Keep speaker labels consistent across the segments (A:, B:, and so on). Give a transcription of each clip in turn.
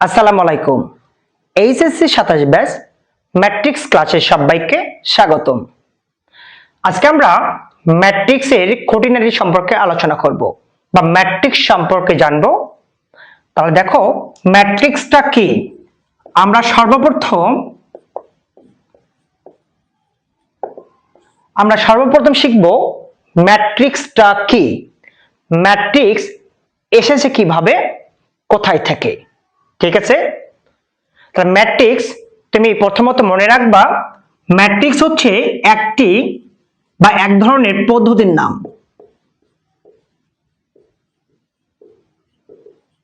A: আসসালামু আলাইকুম। এইচএসসি সাতাশ ব্যাচ, ম্যাট্রিক্স ক্লাসে সবাইকে স্বাগতম। আজকে আমরা ম্যাট্রিক্সের খুঁটিনাটি সম্পর্কে আলোচনা করব বা ম্যাট্রিক্স সম্পর্কে জানব। তাহলে দেখো, ম্যাট্রিক্সটা কি? আমরা সর্বপ্রথম আমরা সর্বপ্রথম শিখব ম্যাট্রিক্সটা কি? ম্যাট্রিক্স এসেছে কীভাবে? কোথায় থেকে? ঠিক আছে? তাহলে ম্যাট্রিক্স তুমি প্রথমত মনে রাখবা ম্যাট্রিক্স হচ্ছে একটি বা এক ধরনের পদ্ধতির নাম।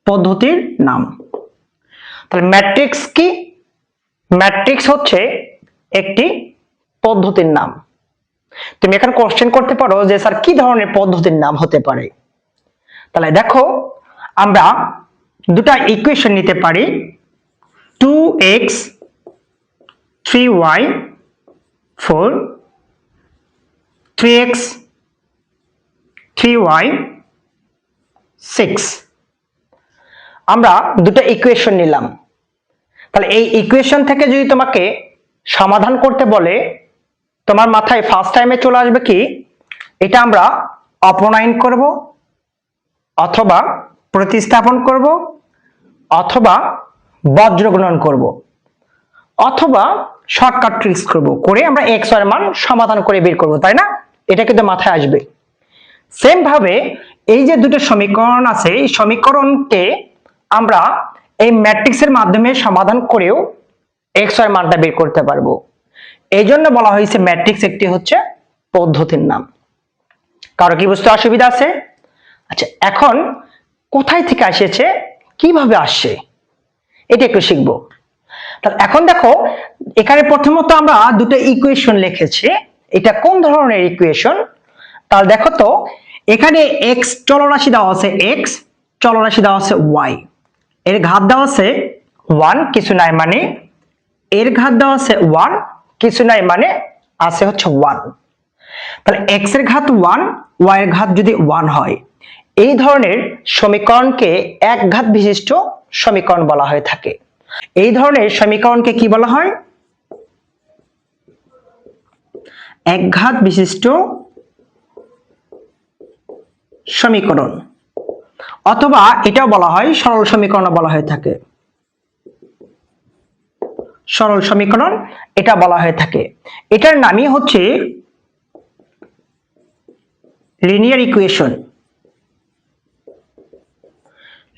A: পদ্ধতির নাম। তাহলে ম্যাট্রিক্স কি? ম্যাট্রিক্স হচ্ছে একটি পদ্ধতির নাম। তুমি এখন কোশ্চেন করতে পারো যে, স্যার, কি ধরনের পদ্ধতির নাম হতে পারে? তাহলে দেখো, আমরা দুটা ইকুয়েশন নিতে পারি। Two X three Y four three X three Y six আমরা দুটো ইকুয়েশন নিলাম। তাহলে এই ইকুয়েশন থেকে যদি তোমাকে সমাধান করতে বলে, তোমার মাথায় ফার্স্ট টাইমে চলে আসবে কি? এটা আমরা অপনয়ন করব, অথবা প্রতিস্থাপন করব অথবা বজ্র গ্রহণ করব। অথবা শর্টকাট ট্রিক্স করব। করে আমরা এক্সের মান সমাধান করে বের করব, তাই না? এটা কিন্তু মাথায় আসবে। সেম ভাবে এই যে দুটো সমীকরণ আছে, এই সমীকরণকে আমরা এই ম্যাট্রিক্সের মাধ্যমে সমাধান করেও এক্সের মানটা বের করতে পারব। এই জন্য বলা হয়েছে ম্যাট্রিক্স একটি হচ্ছে পদ্ধতির নাম। কারও কি বুঝতে অসুবিধা আছে? আচ্ছা এখন কোথায় থেকে এসেছে কীভাবে আসছে? এটা একটু শিখব। তাহলে এখন দেখো, এখানে প্রথমত আমরা দুটো ইকুয়েশন লিখেছি। এটা কোন ধরনের ইকুয়েশন তাহলে দেখো তো, এখানে এক্স চলরাশি দেওয়া আছে এক্স চলরাশি দেওয়া আছে ওয়াই এর ঘাত দেওয়া আছে ওয়ান কিছু নাই মানে এর ঘাত দেওয়া আছে ওয়ান কিছু নাই মানে আছে হচ্ছে ওয়ান তাহলে এক্সের ঘাত ওয়ান ওয়াই এর ঘাত যদি ওয়ান হয় এই ধরনের সমীকরণকে একঘাত বিশিষ্ট সমীকরণ বলা হয়ে থাকে। এই ধরনের সমীকরণকে কি বলা হয়? একঘাত বিশিষ্ট সমীকরণ। অথবা এটাও বলা হয়, সরল সমীকরণ বলা হয়ে থাকে। সরল সমীকরণ, এটা বলা হয়ে থাকে। এটার নামই হচ্ছে লিনিয়ার ইকুয়েশন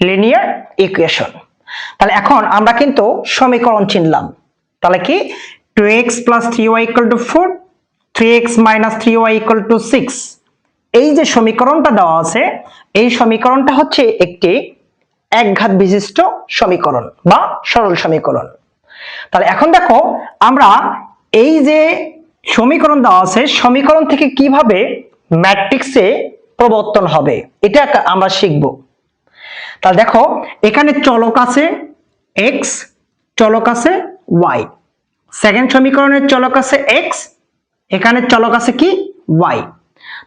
A: লিনিয়ার ইকুয়েশন তাহলে এখন আমরা কিন্তু সমীকরণ চিনলাম। তাহলে কি? Two X plus three Y equal to four three X minus three Y equal to six এই যে সমীকরণটা দেওয়া আছে, এই সমীকরণটা হচ্ছে একটি একঘাত বিশিষ্ট সমীকরণ বা সরল সমীকরণ। তাহলে এখন দেখো, আমরা এই যে সমীকরণ দেওয়া আছে, সমীকরণ থেকে কীভাবে ম্যাট্রিক্সে প্রবর্তন হবে, এটা আমরা শিখব। তাহলে দেখো, এখানে চলক আছে এক্স চলক আছে ওয়াই সেকেন্ড সমীকরণের চলক আছে এক্স এখানে চলক আছে কি? ওয়াই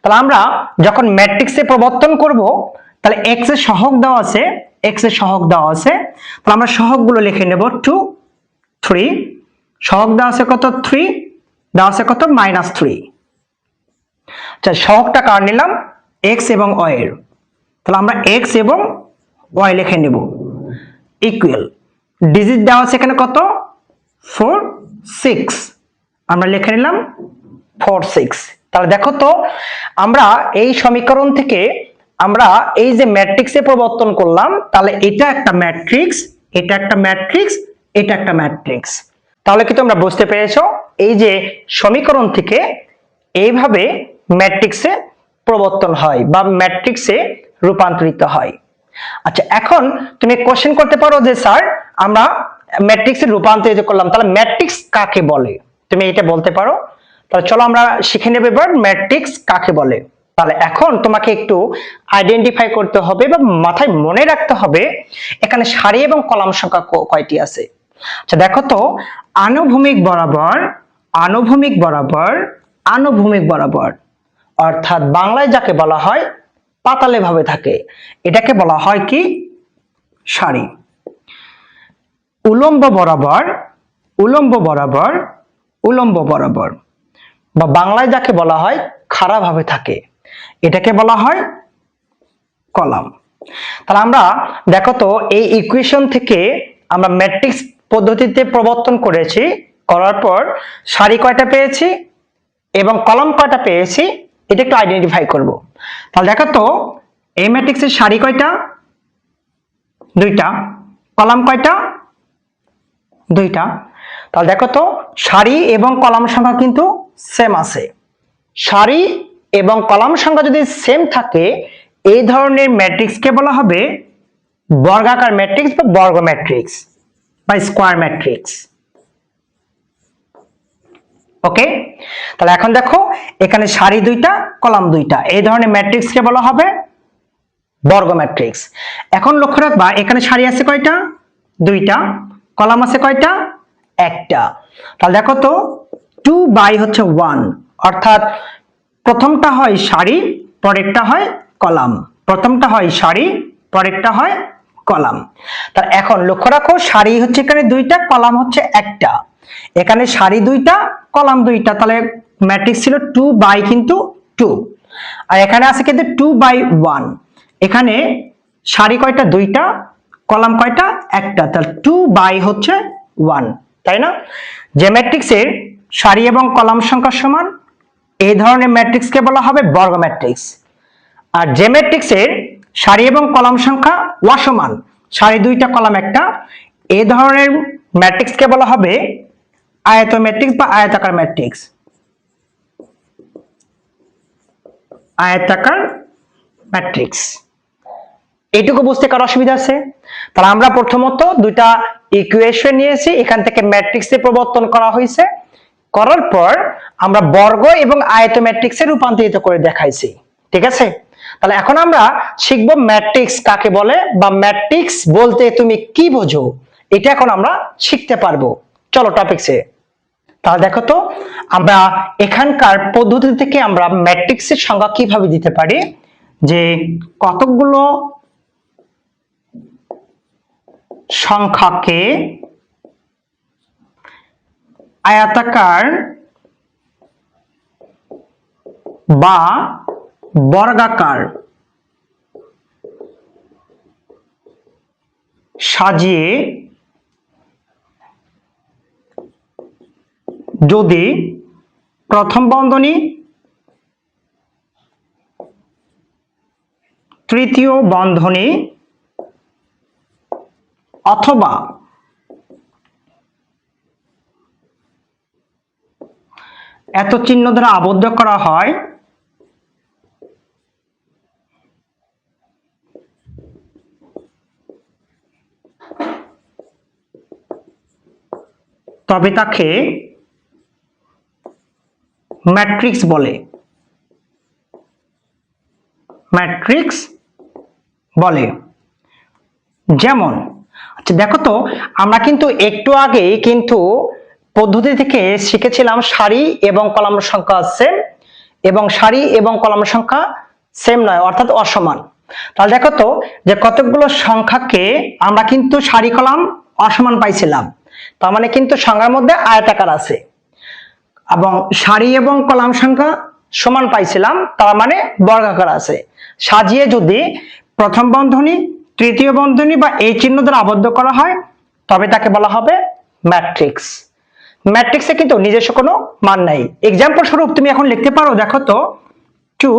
A: তাহলে আমরা যখন ম্যাট্রিক্সে প্রবর্তন করব, তাহলে এক্সের সহগ দেওয়া আছে এক্সের সহগ দেওয়া আছে। তাহলে আমরা সহগগুলো লিখে নেব টু থ্রি সহগ দেওয়া আছে কত? থ্রি দেওয়া আছে কত? মাইনাস থ্রি আচ্ছা সহগটা কার নিলাম? এক্স এবং ওয়াই এর। তাহলে আমরা এক্স এবং ওয়াই লিখে নেব। ইকুয়াল ডিজিট দেওয়া আছে এখানে কত? ফোর সিক্স আমরা লিখে নিলাম ফোর সিক্স তাহলে দেখো তো, আমরা এই সমীকরণ থেকে আমরা এই যে ম্যাট্রিক্সে প্রবর্তন করলাম, তাহলে এটা একটা ম্যাট্রিক্স এটা একটা ম্যাট্রিক্স এটা একটা ম্যাট্রিক্স তাহলে কি তোমরা বুঝতে পেরেছ? এই যে সমীকরণ থেকে এইভাবে ম্যাট্রিক্সে প্রবর্তন হয় বা ম্যাট্রিক্সে রূপান্তরিত হয়। আচ্ছা এখন তুমি কোশ্চেন করতে পারো যে, স্যার, আমরা ম্যাট্রিক্সে রূপান্তরিত করলাম। তাহলে ম্যাট্রিক্স কাকে বলে? তুমি এটা বলতে পারো। তাহলে চলো আমরা শিখে নেব এবার ম্যাট্রিক্স কাকে বলে। তাহলে এখন তোমাকে একটু আইডেন্টিফাই করতে হবে বা মাথায় মনে রাখতে হবে, এখানে সারি এবং কলাম সংখ্যা কয়টি আছে? আচ্ছা দেখো তো, আনুভূমিক বরাবর আনুভূমিক বরাবর আনুভূমিক বরাবর, অর্থাৎ বাংলায় যাকে বলা হয় পাতালে ভাবে থাকে। এটাকে বলা হয় কি? সারি উলম্ব বরাবর উলম্ব বরাবর উলম্ব বরাবর বা বাংলায় যাকে বলা হয় খাড়াভাবে থাকে। এটাকে বলা হয় কলাম। তাহলে আমরা দেখো তো, এই ইকুয়েশন থেকে আমরা ম্যাট্রিক্স পদ্ধতিতে প্রবর্তন করেছি, করার পর সারি কয়টা পেয়েছি এবং কলাম কয়টা পেয়েছি? এটা একটু আইডেন্টিফাই করব। তাহলে দেখো তো এই ম্যাট্রিক্সের সারি কয়টা? দুইটা। কলাম কয়টা? দুইটা। তাহলে দেখো তো, সারি এবং কলাম সংখ্যা কিন্তু সেম আছে। সারি এবং কলাম সংখ্যা যদি সেম থাকে, এই ধরনের ম্যাট্রিক্সকে বলা হবে? বর্গাকার ম্যাট্রিক্স বা বর্গ ম্যাট্রিক্স বা স্কোয়ার ম্যাট্রিক্স ওকে তাহলে এখন দেখো, এখানে সারি দুইটা, কলাম দুইটা। এই ধরনের ম্যাট্রিক্সকে বলা হবে? বর্গ ম্যাট্রিক্স এখন লক্ষ্য রাখবা, এখানে সারি আছে কয়টা? দুইটা। কলাম আছে কয়টা? একটা। তাহলে দেখো তো টু বাই হচ্ছে ওয়ান অর্থাৎ প্রথমটা হয় সারি, পরেরটা হয় কলাম। প্রথমটা হয় সারি, পরেরটা হয় কলাম। তার এখন লক্ষ্য রাখো, সারি হচ্ছে এখানে দুইটা, কলাম হচ্ছে একটা। এখানে সারি দুইটা কলাম দুইটা, তাহলে ম্যাট্রিক্স ছিল টু বাই কিন্তু টু আর এখানে আছে কিন্তু টু বাই ওয়ান এখানে সারি কয়টা? দুইটা, কলাম কয়টা? একটা। তাহলে টু বাই হচ্ছে ওয়ান তাই না? যে ম্যাট্রিক্সের সারি এবং কলাম সংখ্যা সমান এই ধরনের ম্যাট্রিক্সকে বলা হবে? বর্গ ম্যাট্রিক্স আর যে ম্যাট্রিক্সের সারি এবং কলাম সংখ্যা অসমান সারি দুইটা, কলাম একটা এই ধরনের ম্যাট্রিক্সকে বলা হবে আয়ত ম্যাট্রিক্স বা আয়তাকার ম্যাট্রিক্স? আয়তাকার ম্যাট্রিক্স। এইটুকু বুঝতে কারও অসুবিধা আছে? তাহলে আমরা প্রথমত দুইটা ইকুয়েশন নিয়েছি, এখান থেকে ম্যাট্রিক্সে প্রবর্তন করা হয়েছে। করার পর আমরা বর্গ এবং আয়ত ম্যাট্রিক্সে রূপান্তরিত করে দেখাইছি। ঠিক আছে? তাহলে এখন আমরা শিখব ম্যাট্রিক্স কাকে বলে বা ম্যাট্রিক্স বলতে তুমি কি বোঝো? এটা এখন আমরা শিখতে পারব। চলো টপিকসে তাহলে দেখো তো, আমরা এখানকার পদ্ধতি থেকে আমরা ম্যাট্রিক্সের সংজ্ঞা কীভাবে দিতে পারি? যে কতগুলো সংখ্যাকে আয়াতাকার বা বর্গাকার সাজিয়ে যদি প্রথম বন্ধনী তৃতীয় বন্ধনী অথবা এত চিহ্ন দ্বারা আবদ্ধ করা হয় তবে তাকে ম্যাট্রিক্স বলে। ম্যাট্রিক্স বলে। যেমন আচ্ছা দেখো তো, আমরা কিন্তু একটু আগেই কিন্তু পদ্ধতি থেকে শিখেছিলাম সারি এবং কলাম সংখ্যা সেম এবং সারি এবং কলাম সংখ্যা সেম নয়, অর্থাৎ অসমান। তাহলে দেখো তো, যে কতগুলো সংখ্যাকে আমরা কিন্তু সারি, কলাম, অসমান পাইছিলাম। তার মানে কিন্তু সংখ্যার মধ্যে আয়তাকার আছে। এবং সারি এবং কলাম সংখ্যা সমান পাইছিলাম, তার মানে বর্গাকার আছে। সাজিয়ে যদি প্রথম বন্ধনী, তৃতীয় বন্ধনী বা এই চিহ্ন দ্বারা আবদ্ধ করা হয়, তবে তাকে বলা হবে ম্যাট্রিক্স। ম্যাট্রিক্সে কিন্তু নিজস্ব কোনো মান নাই। এক্সাম্পল স্বরূপ তুমি এখন লিখতে পারো, দেখো তো two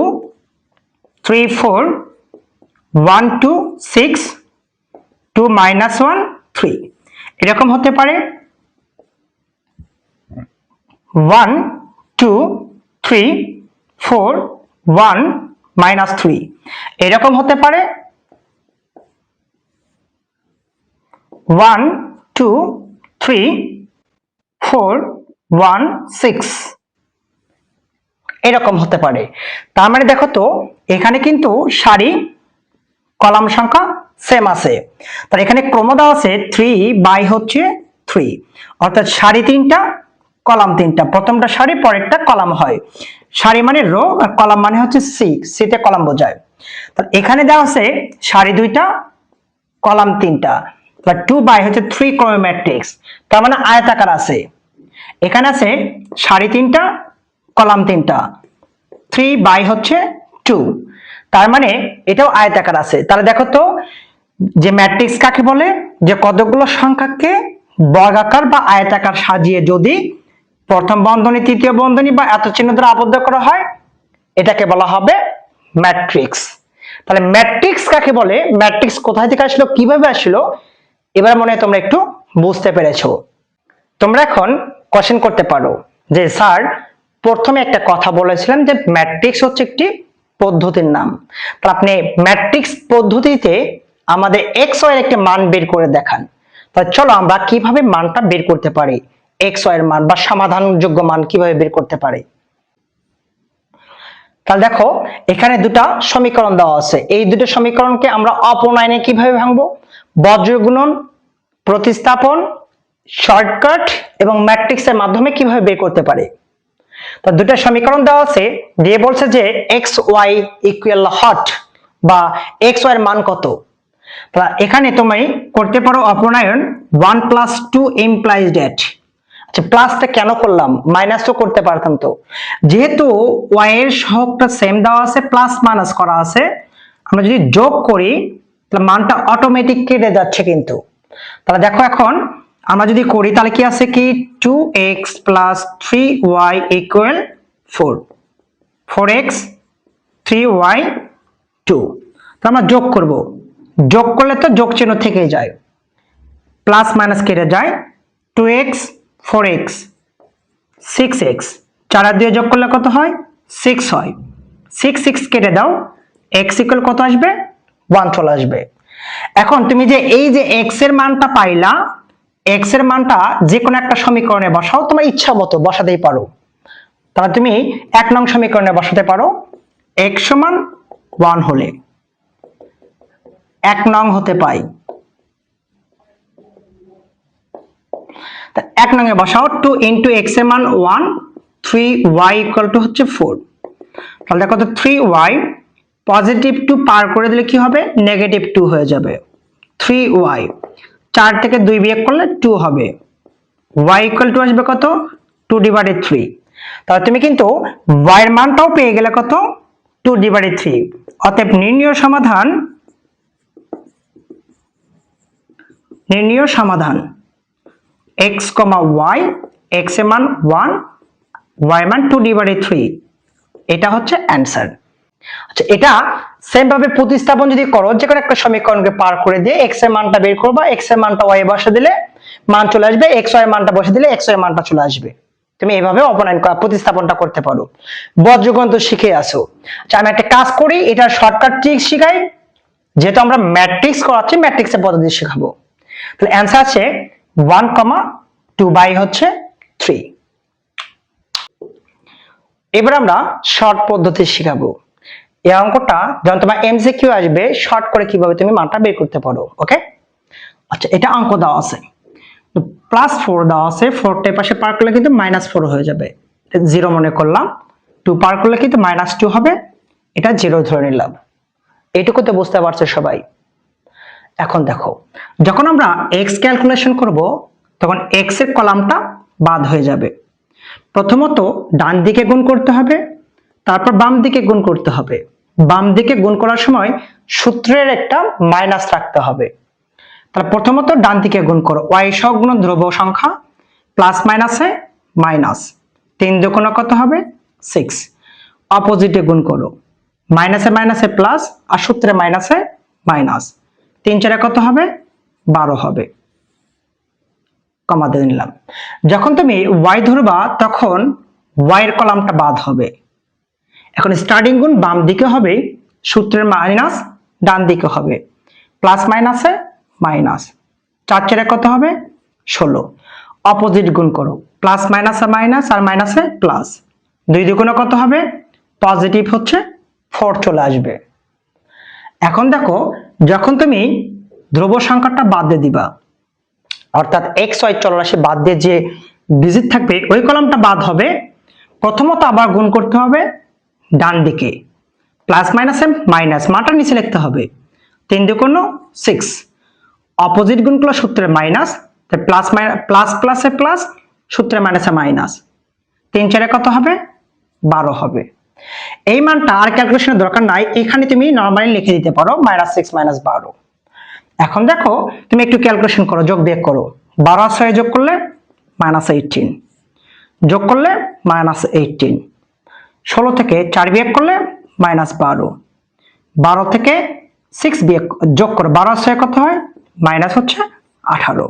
A: three four one two six two minus one three এরকম হতে পারে। One two three four one minus three এরকম হতে পারে one two three four one six এরকম হতে পারে। তার মানে দেখো তো, এখানে কিন্তু সারি, কলাম সংখ্যা সেম আছে। তার এখানে ক্রম দেওয়া আছে থ্রি বাই হচ্ছে থ্রি অর্থাৎ সারি তিনটা কলাম তিনটা। প্রথমটা সারি, পরেরটা কলাম হয়। সারি মানে রো, আর কলাম মানে হচ্ছে সি। সিতে কলাম বোঝায়। তাহলে এখানে দেওয়া আছে সারি দুইটা, কলাম তিনটা। তাহলে টু বাই হচ্ছে থ্রি ক্রম ম্যাট্রিক্স তার মানে আয়তাকার আছে। এখানে আছে সাড়ে তিনটা, কলাম তিনটা। থ্রি বাই হচ্ছে টু। তার মানে এটাও আয়তাকার আছে। তাহলে দেখো তো, যে ম্যাট্রিক্স কাকে বলে? যে কতগুলো সংখ্যাকে বর্গাকার বা আয়তাকার সাজিয়ে যদি প্রথম বন্ধনী, তৃতীয় বন্ধনী বা এত চিহ্ন দ্বারা আবদ্ধ করা হয়, এটাকে বলা হবে ম্যাট্রিক্স তাহলে ম্যাট্রিক্স কাকে বলে? ম্যাট্রিক্স কোথায় থেকে আসলো, কীভাবে আসলো? এবার মনে হয় তোমরা একটু বুঝতে পেরেছ। তোমরা এখন কোশ্চেন করতে পারো যে, স্যার, প্রথমে একটা কথা বলেছিলেন যে ম্যাট্রিক্স হচ্ছে একটি পদ্ধতির নাম। তাহলে আপনি ম্যাট্রিক্স পদ্ধতিতে আমাদের এক্সের একটি মান বের করে দেখান। তাহলে চলো আমরা কীভাবে মানটা বের করতে পারি? এক্স ওয়াই এর মান বা সমাধানযোগ্য মান কীভাবে বের করতে পারি? তাহলে দেখো, এখানে দুটা সমীকরণ দেওয়া আছে। এই দুটো সমীকরণকে আমরা অপনয়নে কীভাবে ভাঙবো? বজ্রগুণন, প্রতিস্থাপন, শর্টকাট এবং ম্যাট্রিক্সের মাধ্যমে কীভাবে বের করতে পারে? তো দুটো সমীকরণ দেওয়া আছে, দিয়ে বলছে যে এক্স ওয়াই ইকুয়াল হট বা এক্স ওয়াই এর মান কত? তা এখানে তুমি করতে পারো অপনয়ন one plus two implies that আচ্ছা প্লাসটা কেন করলাম? মাইনাস তো করতে পারতাম তো। যেহেতু ওয়াই এর সহগটা সেম দেওয়া আছে প্লাস মাইনাস করা আছে, আমরা যদি যোগ করি, তাহলে মানটা অটোমেটিক কেটে যাচ্ছে কিন্তু। তাহলে দেখো এখন, আমরা যদি করি, তাহলে কি আছে কি? Two X plus three Y equal four four X three Y two তো আমরা যোগ করব। যোগ করলে তো যোগ চিহ্ন থেকেই যায়। প্লাস মাইনাস কেটে যায়। Two X four X, six X, চার আর দিয়ে যোগ করলে কত হয়? সিক্স হয়। সিক্স সিক্স কেটে দাও, এক্স ইকুয়াল কত আসবে? ওয়ান চলে আসবে। এখন তুমি যে এই যে এক্সের মানটা পাইলা, এক্সের মানটা যে কোনো একটা সমীকরণে বসাও, তোমার ইচ্ছা মতো বসাতেই পারো। তাহলে তুমি এক নং সমীকরণে বসাতে পারো, এক্স সমান ওয়ান হলে। এক নং হতে পাই তা এক নঙে বসাও টু ইন্টু এক্সের মান one three Y equal two হচ্ছে ফোর তাহলে দেখো তো থ্রি ওয়াই পজিটিভ টু পার করে দিলে কি হবে? নেগেটিভ টু হয়ে যাবে। থ্রি ওয়াই চার থেকে দুই বিয়োগ করলে টু হবে। ওয়াই ইকুয়াল টু আসবে কত? টু ডিভাইডেড থ্রি তাহলে তুমি কিন্তু ওয়াই এর মানটাও পেয়ে গেলে কত? টু ডিভাইডেড থ্রি অতএব নির্ণয় সমাধান নির্ণয় সমাধান। এক্স কমা ওয়াই এক্সের মান ওয়ান ওয়াই মান টু ডিভাইডেড থ্রি এটা হচ্ছে অ্যান্সার আচ্ছা এটা সেম ভাবে প্রতিস্থাপন যদি করো, যে কোনো একটা সমীকরণকে পার করে দিয়ে এক্সের মানটা বের করবা এক্সের মানটা ওয়াই বসে দিলে মান চলে আসবে এক্স ওয়াই মানটা বসে দিলে এক্স ওয়াই মানটা চলে আসবে। তুমি এইভাবে অপনয়ন করা, প্রতিস্থাপনটা করতে পারো। বজ্রগ্রন্থ শিখে আসো। আচ্ছা আমি একটা কাজ করি এটা শর্টকাট ট্রিক শিখাই। যেহেতু আমরা ম্যাট্রিক্স করাচ্ছি ম্যাট্রিক্সের পদ্ধতি শেখাবো। তাহলে অ্যান্সার আছে ওয়ান কমা টু বাই হচ্ছে থ্রি এবার আমরা শর্ট পদ্ধতি শিখাবো। এই অঙ্কটা যখন তোমার এমসিকিউ আসবে শর্ট করে কীভাবে তুমি মানটা বের করতে পারো ওকে আচ্ছা এটা অঙ্ক দেওয়া আছে। প্লাস ফোর দেওয়া আছে ফোরটা পাশে পার করলে কিন্তু মাইনাস ফোর হয়ে যাবে। জিরো মনে করলাম টু পার করলে কিন্তু মাইনাস টু হবে, এটা জিরো ধরে নিলাম। এইটুকু তো বুঝতে পারছ সবাই? এখন দেখো, যখন আমরা এক্স ক্যালকুলেশন করব, তখন এক্সের কলামটা বাদ হয়ে যাবে। প্রথমত ডান দিকে গুণ করতে হবে, তারপর বাম দিকে গুণ করতে হবে। বাম দিকে গুণ করার সময় সূত্রের একটা মাইনাস রাখতে হবে। তাহলে প্রথমত ডান দিকে গুণ করো ওয়াই সগুণ ধ্রুব সংখ্যা প্লাস মাইনাসে মাইনাস তিন দুগুণ কত হবে? সিক্স অপোজিটে গুণ করো মাইনাসে মাইনাসে প্লাস আর সূত্রে মাইনাসে মাইনাস তিন চারে কত হবে? বারো হবে। কমা দিয়ে নিলাম। যখন তুমি ওয়াই ধরবা, তখন ওয়াই এর কলামটা বাদ হবে। এখন স্টার্টিং গুণ বাম দিকে হবে, সূত্রের মাইনাস ডান দিকে হবে। প্লাস মাইনাসে মাইনাস চার চারে কত হবে? ষোলো। অপোজিট গুণ করো। প্লাস মাইনাসে মাইনাস আর মাইনাসে প্লাস দুই দুগুণে কত হবে? পজিটিভ হচ্ছে ফোর চলে আসবে। এখন দেখো যখন তুমি ধ্রুব সংখ্যাটা বাদ দিয়ে দিবা, অর্থাৎ এক্স ওয়াই চলরাশি বাদ দিয়ে যে ডিজিট থাকবে, ওই কলামটা বাদ হবে, প্রথমত আবার গুণ করতে হবে ডান দিকে। প্লাস মাইনাসে মাইনাস মাটার নিচে লিখতে হবে। তিন দুগুণ সিক্স অপোজিট গুণ গুণগুলো সূত্রে মাইনাস প্লাস মাইনাস প্লাস প্লাসে প্লাস সূত্রে মাইনাসে মাইনাস তিন চারে কত হবে? বারো হবে। এই মানটা আর ক্যালকুলেশনের দরকার নাই। এখানে তুমি নর্মালি লিখে দিতে পারো মাইনাস সিক্স মাইনাস বারো। এখন দেখো, তুমি একটু ক্যালকুলেশন করো, যোগ বিয়োগ করো। বারো আর ছয় যোগ করলে মাইনাস এইটিন যোগ করলে মাইনাস এইটিন ষোলো থেকে চার বিয়োগ করলে মাইনাস বারো। বারো থেকে সিক্স বিয়োগ, যোগ করো। বারো ছয় কত হয়? মাইনাস হচ্ছে আঠারো।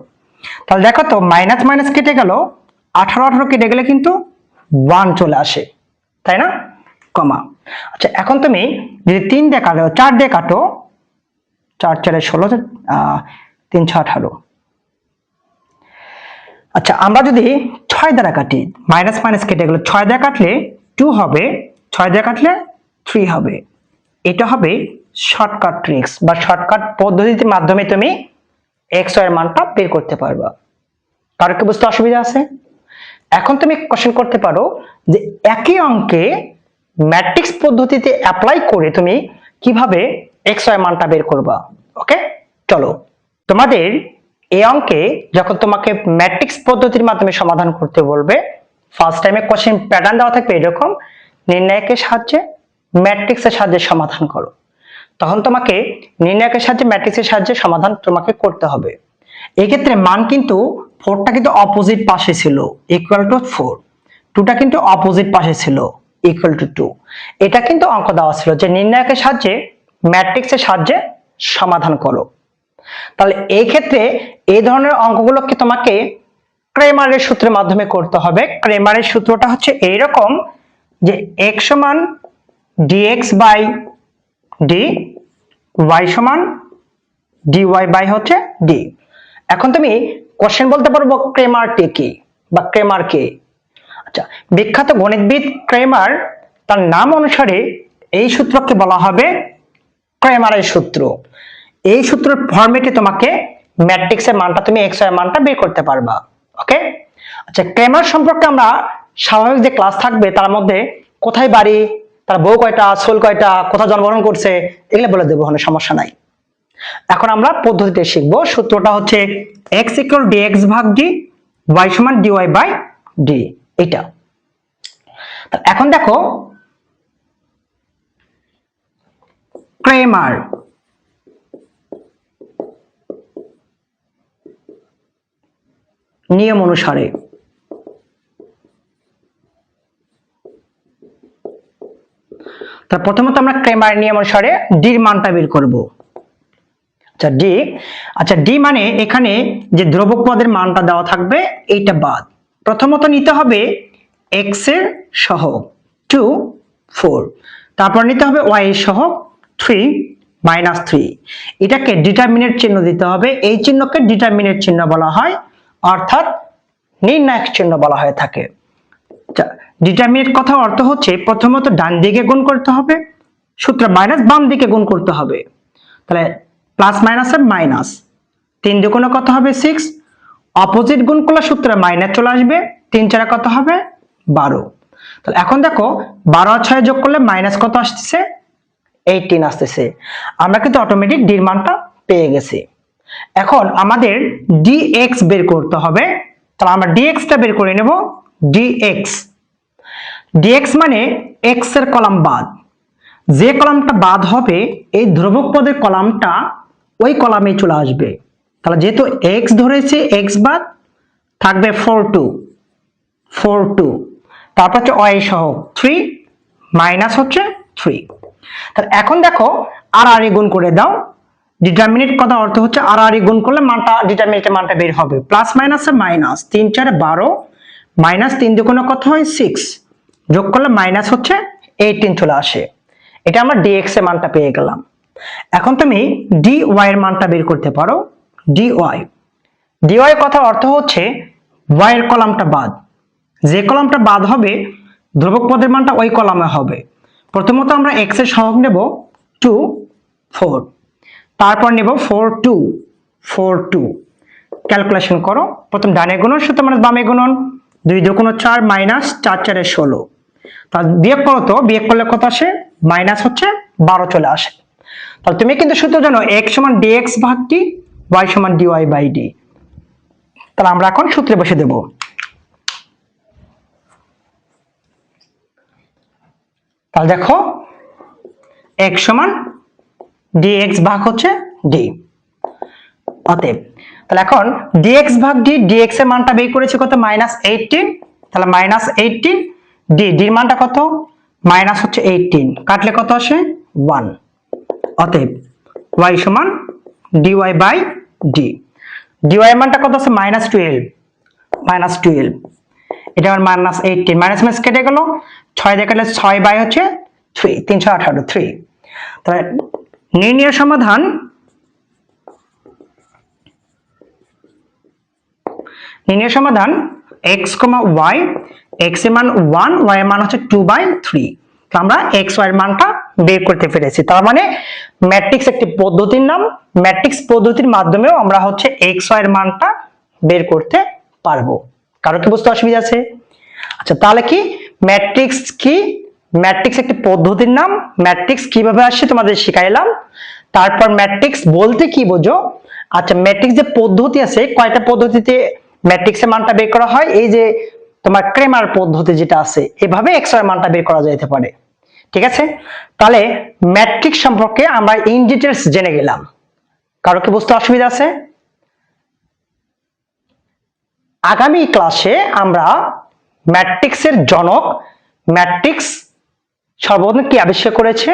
A: তাহলে দেখো তো মাইনাস মাইনাস কেটে গেল। আঠারো আঠারো কেটে গেলে কিন্তু ওয়ান চলে আসে। তাই না? কমা। আচ্ছা এখন তুমি যদি তিন দিয়ে কাটো, চার দিয়ে কাটো, চার চারে ষোলো তিন ছ আঠারো। আচ্ছা আমরা যদি ছয় দ্বারা কাটি, মাইনাস মাইনাস কেটে গেলে, ছয় দ্বারা কাটলে টু হবে, ছয় দ্বারা কাটলে থ্রি হবে। এটা হবে শর্টকাট ট্রিক্স বা শর্টকাট পদ্ধতির মাধ্যমে তুমি এক্সের মানটা বের করতে পারবা। কারও কি বুঝতে অসুবিধা আছে? এখন তুমি কোশ্চেন করতে পারো যে একই অঙ্কে ম্যাট্রিক্স পদ্ধতিতে অ্যাপ্লাই করে তুমি কীভাবে এক্স ওয়াই মানটা বের করবা ওকে চলো, তোমাদের এই অঙ্কে যখন তোমাকে ম্যাট্রিক্স পদ্ধতির মাধ্যমে সমাধান করতে বলবে ফার্স্ট টাইমে কোশ্চেন প্যাটার্ন দেওয়া থাকবে এরকম, নির্ণায়কের সাহায্যে ম্যাট্রিক্সের সাহায্যে সমাধান করো। তখন তোমাকে নির্ণায়কের সাহায্যে, ম্যাট্রিক্সের সাহায্যে সমাধান তোমাকে করতে হবে। এক্ষেত্রে মান কিন্তু ফোরটা কিন্তু অপোজিট পাশে ছিল ইকুয়াল টু ফোর টুটা কিন্তু অপোজিট পাশে ছিল। ইকুয়াল টু টু এটা কিন্তু অঙ্ক দেওয়া ছিল যে নির্ণায়কের সাহায্যে ম্যাট্রিক্সের সাহায্যে সমাধান করো। তাহলে এই ক্ষেত্রে এই ধরনের অঙ্কগুলোকে তোমাকে ক্রেমারের সূত্রের মাধ্যমে করতে হবে। ক্রেমারের সূত্রটা হচ্ছে এইরকম যে x সমান dx বাই ডি y সমান dy বাই হচ্ছে ডি এখন তুমি কোশ্চেন বলতে পারব ক্রেমার টি কি বা ক্রেমার কে আচ্ছা বিখ্যাত গণিতবিদ ক্রেমার, তার নাম অনুসারে এই সূত্রকে বলা হবে ক্রেমারের সূত্র। এই সূত্রের ফরম্যাটে তোমাকে ম্যাট্রিক্সের মানটা, তুমি এক্সের মানটা বের করতে পারবা ওকে আচ্ছা ক্রেমার সম্পর্কে আমরা স্বাভাবিক যে ক্লাস থাকবে, তার মধ্যে কোথায় বাড়ি, তার বউ কয়টা সোল কয়টা, কোথায় জন্মগ্রহণ করছে, এগুলো বলে দেবো, কোনো সমস্যা নাই। এখন আমরা পদ্ধতিতে শিখব, সূত্রটা হচ্ছে এক্স ইকুয়াল ডি এক্স ভাগ ডি ওয়াই সমান ডি ওয়াই বাই ডি এটা এখন দেখো ক্রেমার নিয়ম অনুসারে। তা প্রথমত আমরা ক্রেমার নিয়ম অনুসারে ডির মানটা বের করব। আচ্ছা ডি আচ্ছা ডি মানে এখানে যে দ্রবক পদের মানটা দেওয়া থাকবে, এইটা বাদ। প্রথমত নিতে হবে এক্সের সহগ টু ফোর তারপর নিতে হবে ওয়াই এর সহগ থ্রি মাইনাস থ্রি এটাকে ডিটারমিনেট চিহ্ন দিতে হবে। এই চিহ্নকে ডিটারমিনেট চিহ্ন বলা হয়। অর্থাৎ নির্ণায়ক চিহ্ন বলা হয়ে থাকে। ডিটারমিনেট কথা অর্থ হচ্ছে প্রথমত ডান দিকে গুণ করতে হবে। সূত্র মাইনাস বাম দিকে গুণ করতে হবে। তাহলে প্লাস মাইনাসের মাইনাস তিন দুগুণে কত হবে? সিক্স অপোজিট গুণ করলে সূত্রে মাইনাস চলে আসবে, তিন চারে কত হবে? বারো। তাহলে এখন দেখো, বারো আর ছয় যোগ করলে মাইনাস কত আসতেছে? এইটিন আসতেছে। আমরা কিন্তু অটোমেটিক ডির মানটা পেয়ে গেছি। এখন আমাদের ডিএক্স বের করতে হবে। তাহলে আমরা ডিএক্সটা বের করে নেব ডিএক্স ডিএক্স মানে এক্সের কলাম বাদ। যে কলামটা বাদ হবে, এই ধ্রুবক পদের কলামটা ওই কলামে চলে আসবে। তাহলে যেহেতু এক্স ধরেছে এক্স বাদ থাকবে ফোর টু ফোর টু তারপর হচ্ছে ওয়াই সহ থ্রি মাইনাস হচ্ছে থ্রি তাহলে এখন দেখো আর আর গুণ করে দাও। ডিটারমিনেট কথা অর্থ হচ্ছে আর আর গুণ করলে মানটা ডিটারমিনেটের মানটা বের হবে। প্লাস মাইনাসে মাইনাস তিন, চারে, বারো। মাইনাস তিন দুগুণে কত হয়? সিক্স যোগ করলে মাইনাস হচ্ছে এইটিন চলে আসে। এটা আমরা ডিএক্স এর মানটা পেয়ে গেলাম। এখন তুমি ডি ওয়াই এর মানটা বের করতে পারো। ডি ওয়াই ডি কথা অর্থ হচ্ছে ওয়াই এর কলামটা বাদ। যে কলামটা বাদ হবে, ধ্রুবক পদের মানটা ওই কলামে হবে। প্রথমত আমরা এক্সের সহগ নেব টু ফোর তারপর নেব four two four two calculation করো। প্রথম ডানে গুণন, সুতরাং মানে বামে গুণন। দুই দুগুণ চার মাইনাস চার চারে ষোলো। তা বিয়োগ করো তো, বিয়োগ করলে কত আসে? মাইনাস হচ্ছে বারো চলে আসে। তাহলে তুমি কিন্তু সূত্র জানো এক্স সমান ডিএক্স ভাগ কি? ওয়াই সমান ডিওয়াই বাই ডি তাহলে আমরা এখন সূত্রে বসে দেব। তাহলে দেখো এক সমান ডিএক্স ভাগ হচ্ছে ডি অতএব, তাহলে এখন ডিএক্স ভাগ ডি ডিএক্স এর মানটা বের করেছে কত? মাইনাস এইটিন তাহলে মাইনাস এইটিন ডি ডির মানটা কত? মাইনাস হচ্ছে এইটিন কাটলে কত আসে? ওয়ান অতএব ওয়াই সমান ডিওয়াই বাই ডি ডিওয়াই মানটা কত আছে? মাইনাস টুয়েলভ মাইনাস টুয়েলভ এটা আমার মাইনাস এইটিন মাইনাস মাইনাস কেটে গেল। ছয় কাটলে ছয় বাই হচ্ছে থ্রি তিনশো আঠারো থ্রি তাহলে নির্ণয় সমাধান নির্ণয় সমাধান এক্স কমা ওয়াই এক্সের মান ওয়ান ওয়াই এর মান হচ্ছে টু বাই থ্রি তো আমরা এক্স ওয়াই এর মানটা বের করতে পেরেছি। তার মানে ম্যাট্রিক্স একটি পদ্ধতির নাম ম্যাট্রিক্স পদ্ধতির মাধ্যমেও আমরা হচ্ছে এক্সের মানটা বের করতে পারব। কারও কি বুঝতে অসুবিধা আছে? আচ্ছা তাহলে কি? ম্যাট্রিক্স কি? ম্যাট্রিক্স একটি পদ্ধতির নাম ম্যাট্রিক্স কীভাবে আসে তোমাদের শিখাইলাম তারপর ম্যাট্রিক্স বলতে কি বোঝো? আচ্ছা ম্যাট্রিক্স যে পদ্ধতি আছে, কয়টা পদ্ধতিতে ম্যাট্রিক্সের মানটা বের করা হয়? এই যে তোমার ক্রেমার পদ্ধতি যেটা আছে, এভাবে এক্সের মানটা বের করা যেতে পারে। ঠিক আছে? তাহলে ম্যাট্রিক্স সম্পর্কে আমরা ইন ডিটেলস জেনে গেলাম। কারও কি বুঝতে অসুবিধা আছে? আগামী ক্লাসে আমরা ম্যাট্রিক্সের জনক ম্যাট্রিক্স সর্বপ্রথম কি আবিষ্কার করেছে?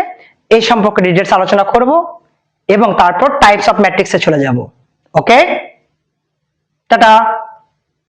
A: এই সম্পর্কে ডিটেলস আলোচনা করব এবং তারপর টাইপস অফ ম্যাট্রিক্সে চলে যাব। Okay tata!